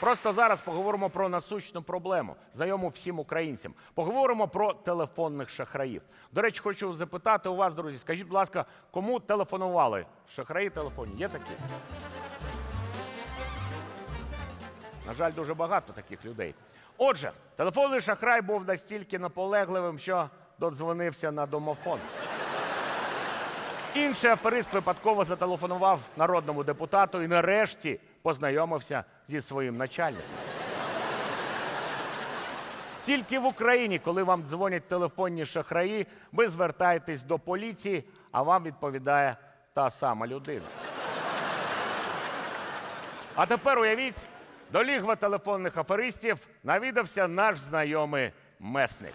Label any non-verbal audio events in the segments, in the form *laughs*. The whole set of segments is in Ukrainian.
Просто зараз поговоримо про насущну проблему, знайому всім українцям. Поговоримо про телефонних шахраїв. До речі, хочу запитати у вас, друзі, скажіть, будь ласка, кому телефонували? Шахраї телефонні є такі? На жаль, дуже багато таких людей. Отже, телефонний шахрай був настільки наполегливим, що додзвонився на домофон. Інший аферист випадково зателефонував народному депутату і нарешті познайомився зі своїм начальником. Тільки в Україні, коли вам дзвонять телефонні шахраї, ви звертаєтесь до поліції, а вам відповідає та сама людина. А тепер уявіть, до лігва телефонних аферистів навідався наш знайомий месник.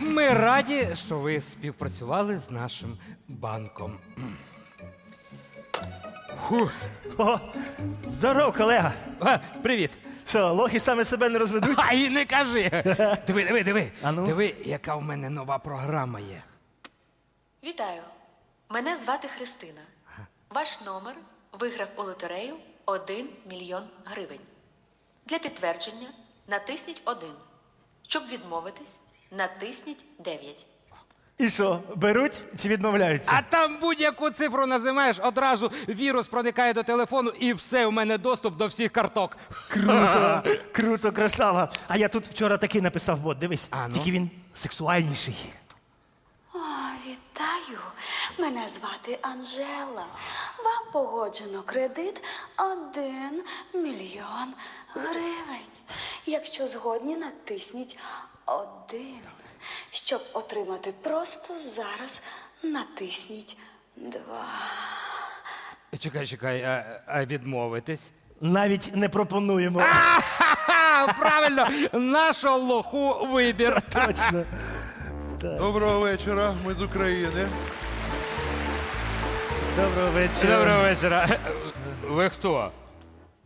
Ми раді, що ви співпрацювали з нашим банком. О, здоров, колега. А, привіт. Що, лохи саме себе не розведуть? Ай, не кажи. *laughs* Диви, диви, диви. А ну? Диви, яка в мене нова програма є. Вітаю! Мене звати Христина. Ваш номер виграв у лотерею 1 мільйон гривень. Для підтвердження натисніть 1. Щоб відмовитись, натисніть 9. І що, беруть чи відмовляються? А там будь-яку цифру називаєш, одразу вірус проникає до телефону, і все, у мене доступ до всіх карток. Круто, *laughs* круто, красава. А я тут вчора такий написав бот, дивись. А, ну? Тільки він сексуальніший. О, вітаю! Мене звати Анжела. Вам погоджено кредит 1 мільйон гривень. Якщо згодні, натисніть один. Щоб отримати просто зараз, натисніть два. Чекай, чекай, а, а відмовитись? Навіть не пропонуємо. *laughs* Правильно, нашого лоху вибір. *laughs* Точно. Доброго вечора, ми з України. Доброго вечора. Доброго вечора. Ви хто?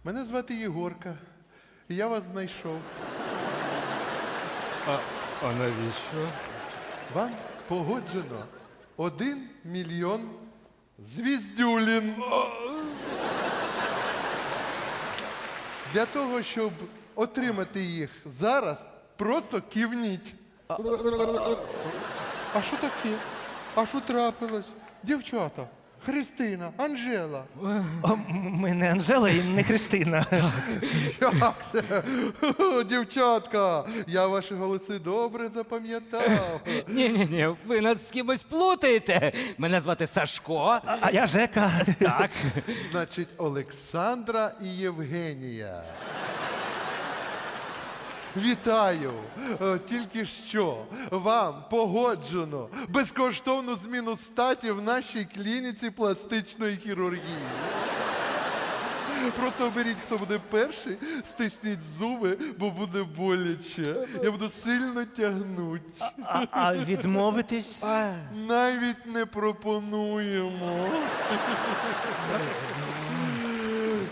Мене звати Єгорка. І я вас знайшов. А навіщо? Вам погоджено один мільйон звіздюлін. Для того, щоб отримати їх зараз, просто кивніть. А що таке? А що трапилось? Дівчата, Христина, Анжела. О, Ми не Анжела і не Христина. Як це? Дівчатка, я ваші голоси добре запам'ятав. Ні, ні, ні, ви нас з кимось плутаєте. Мене звати Сашко. А- А я Жека. Так. Значить, Олександра і Євгенія. Вітаю! Е, Тільки що вам погоджено безкоштовну зміну статі в нашій клініці пластичної хірургії. Просто оберіть, хто буде перший, стисніть зуби, бо буде боляче. Я буду сильно тягнути. А, а відмовитись? Навіть не пропонуємо.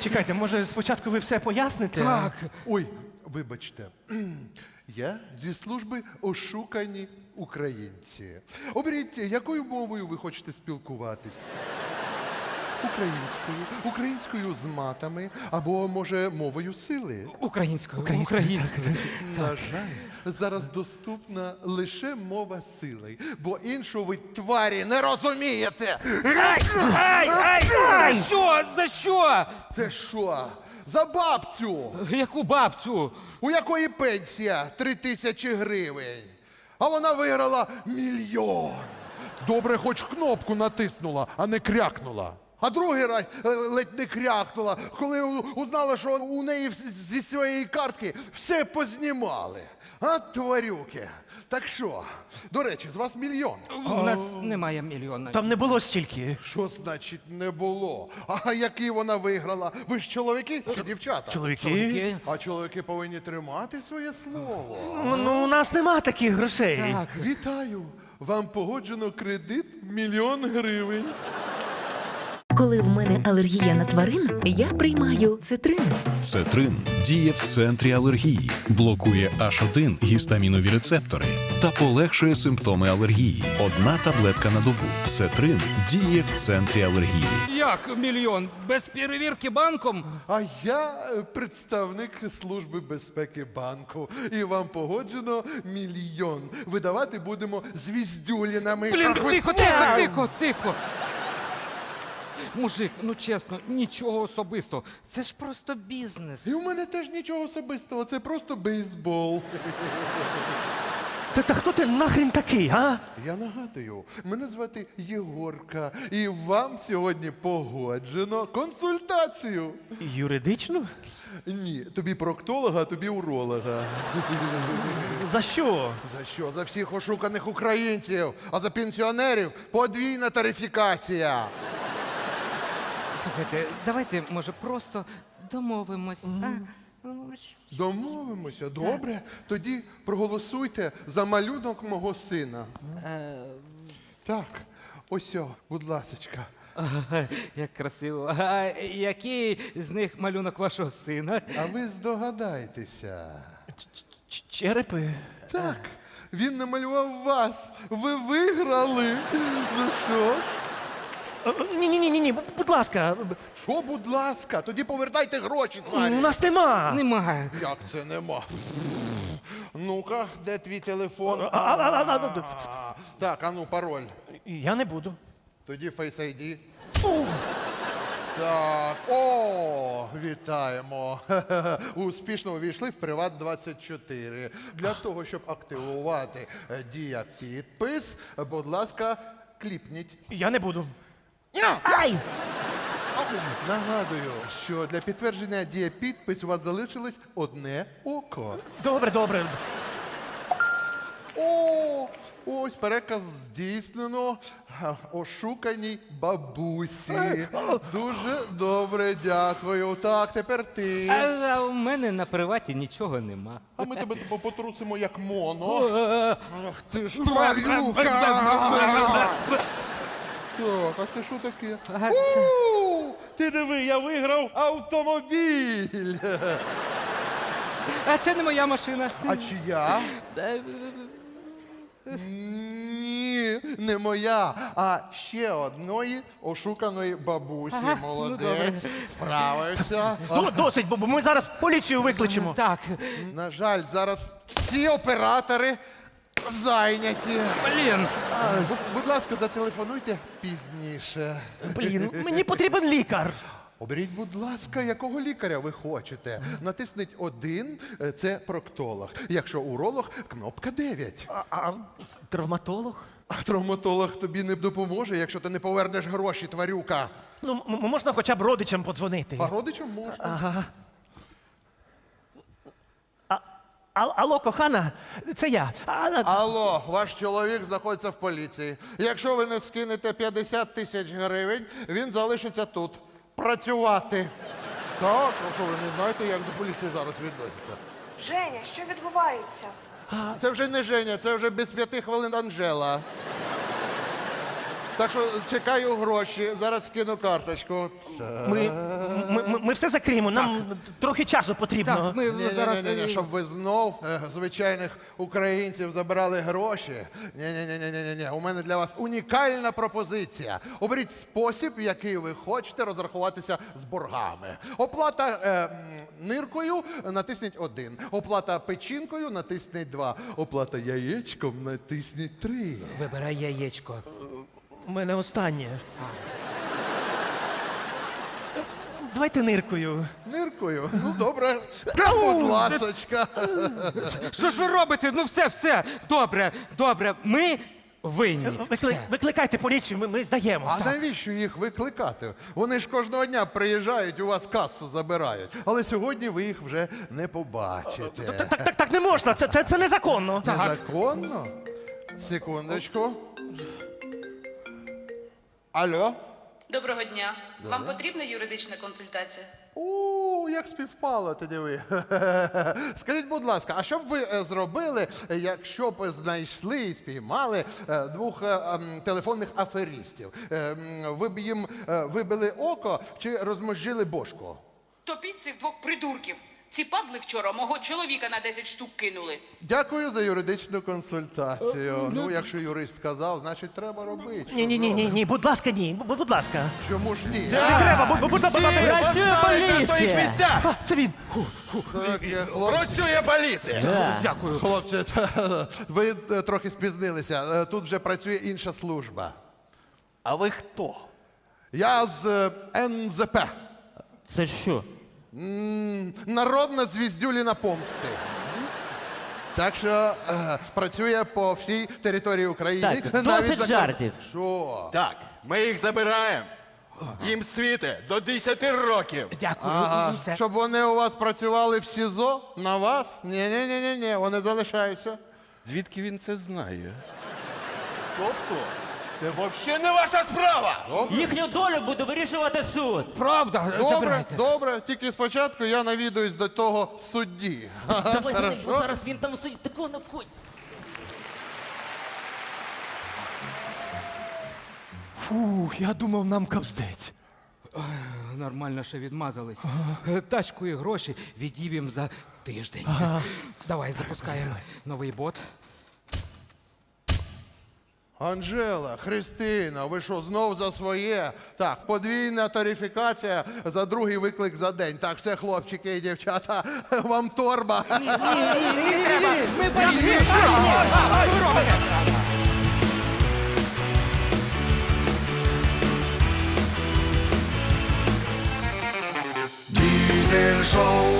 Чекайте, може спочатку ви все поясните? Так. Ой, вибачте, *clears throat* я зі служби ошукані українці. Оберіть, якою мовою ви хочете спілкуватись? Українською, українською з матами або, може, мовою сили. Українською, українською. На жаль, зараз доступна лише мова сили, бо іншу ви тварі не розумієте. Ай, ай, за що? За що? Це що? За бабцю! Яку бабцю? у якої пенсія три тисячі гривень, а вона виграла мільйон. Добре, хоч кнопку натиснула, а не крякнула. А другий раз е, ледь не крякнула, коли узнала, що у неї зі своєї картки все познімали. А тварюки. Так що, до речі, з вас мільйон. У нас немає мільйона. Там не було стільки. Що значить не було? А який вона виграла? Ви ж чоловіки чи дівчата? Чоловіки. Чоловіки. А чоловіки повинні тримати своє слово. Ну, ну, у нас нема таких грошей. Так. Вітаю! Вам погоджено кредит в мільйон гривень. Коли в мене алергія на тварин, я приймаю цитрин. Цетрин діє в центрі алергії, блокує H1 гістамінові рецептори та полегшує симптоми алергії. Одна таблетка на добу. Цетрин діє в центрі алергії. Як мільйон? Без перевірки банком? А я е, представник Служби безпеки банку. І вам погоджено мільйон. Видавати будемо звіздюлінами. Блін, тихо, тихо, тихо, тихо. Мужик, ну чесно, нічого особистого. Це ж просто бізнес. І у мене теж нічого особистого, це просто бейсбол. Та, та хто ти нахрін такий, а? Я нагадую, мене звати Єгорка, і вам сьогодні погоджено консультацію. Юридично? Ні, тобі проктолога, а тобі уролога. За що? За що? За всіх ошуканих українців, а за пенсіонерів подвійна тарифікація. Слухайте, давайте, може, просто домовимось. А? Домовимося, добре? Тоді проголосуйте за малюнок мого сина. Так, ось, о, будь ласочка. Ага, *laughs* Як красиво. А який з них малюнок вашого сина? А ви здогадайтеся. Ч- Черепи? Так, він намалював вас. Ви виграли. Ну що ж? Ні, ні, ні, ні, будь ласка. Що, будь ласка, тоді повертайте гроші, У нас нема. Немає. Як це нема? Ну-ка, де твій телефон? а, а, а, а, А, Так, а ну, пароль. Я не буду. Тоді Face ID. Так, о, вітаємо. *laughs* Успішно увійшли в Приват 24. Для того, щоб активувати е, дія підпис, будь ласка, кліпніть. Я не буду. Ай! Нагадую, що для підтвердження дія підпис у вас залишилось одне око. Добре, добре. О, ось переказ здійснено ошуканій бабусі. Дуже добре, дякую. Так, тепер ти. А у мене на приваті нічого нема. А ми тебе типу, потрусимо як моно. Ах ти ж тварюка! Так, а це що таке? У, Ти диви, я виграв автомобіль. А це не моя машина. А чия? Ні, не моя, а ще одної ошуканої бабусі. Молодець, справився. До- Досить, бо бо ми зараз поліцію викличемо. Так, На жаль, зараз всі оператори зайняті. блін. Бу- Будь ласка, зателефонуйте пізніше. Блін, мені потрібен лікар. Оберіть, будь ласка, якого лікаря ви хочете. Натисніть один, е, це проктолог. Якщо уролог, кнопка 9. А, а травматолог? А травматолог тобі не допоможе, якщо ти не повернеш гроші, тварюка. Ну, м- м- можна хоча б родичам подзвонити. А родичам можна. А, алло, кохана, це я. А, а, Алло, ваш чоловік знаходиться в поліції. Якщо ви не скинете 50 тисяч гривень, він залишиться тут працювати. Так, прошу що ви не знаєте, як до поліції зараз відносяться? Женя, що відбувається? Це вже не Женя, це вже без п'яти хвилин Анжела. Так що чекаю гроші, зараз скину карточку. ми, ми, ми, ми все закриємо, нам трохи часу потрібно. Так, ми Ні, зараз. ні, ні, щоб ви знов е, звичайних українців забирали гроші. Ні, ні, ні, ні, ні, ні. У мене для вас унікальна пропозиція. Оберіть спосіб, в який ви хочете розрахуватися з боргами. Оплата е, м, ниркою натисніть один. Оплата печінкою натисніть два. Оплата яєчком натисніть три. Вибирай яєчко. У мене останнє. Давайте ниркою. Ниркою? Ну добре. Будь ласочка. Що ж ви робите? Ну все, все. Добре, добре. Ми винні. Викли... Викликайте поліцію, ми, ми А здаємося. навіщо їх викликати? Вони ж кожного дня приїжджають, у вас касу забирають. Але сьогодні ви їх вже не побачите. Так, так, так, так не можна, це, це, це незаконно. Незаконно? Секундочку. Алло? Доброго дня. Вам потрібна юридична консультація? О, як співпало, ти диви. *laughs* Скажіть, будь ласка, а що б ви е, зробили, е, якщо б знайшли і спіймали е, двох е, ем, телефонних аферистів? Е, м, Ви б їм е, вибили око чи розмозжили бошку? Топіть цих двох придурків. Ці падли вчора мого чоловіка на 10 штук кинули. Дякую за юридичну консультацію. Ну, якщо юрист сказав, значить треба робити. Ні, ні, ні, ні, ні, будь ласка, ні, будь, будь ласка. Чому ж ні? Не треба, будь, будь, будь, будь, Працює поліція! А, Це він. Так, е, хлопці, Працює поліція! Дякую. хлопці, та, *laughs* ви е, трохи спізнилися. Е, Тут вже працює інша служба. А ви хто? Я з е, НЗП. Це що? Народна звіздюліна помсти. Так що е, працює по всій території України. Так, досить за кор- жартів. Що? Так, ми їх забираємо. Їм світи до 10 років. Дякую. Ага. Щоб вони у вас працювали в СІЗО на вас? Ні, ні, ні, ні, ні, вони залишаються. Звідки він це знає? Тобто, це взагалі не ваша справа! Їхню долю буде вирішувати суд. Правда, Добре, забирайте. добре. Тільки спочатку я навідуюсь до того судді. Давай за бо зараз він там сидить такого на конь. Фух, я думав, нам капздець. Нормально ще відмазались. Е, Тачку і гроші відіб'ємо за тиждень. Давай запускаємо новий бот. Анжела, Христина, ви що знов за своє? Так, подвійна тарифікація за другий виклик за день. Так, все, хлопчики і дівчата, вам торба. Дізель шоу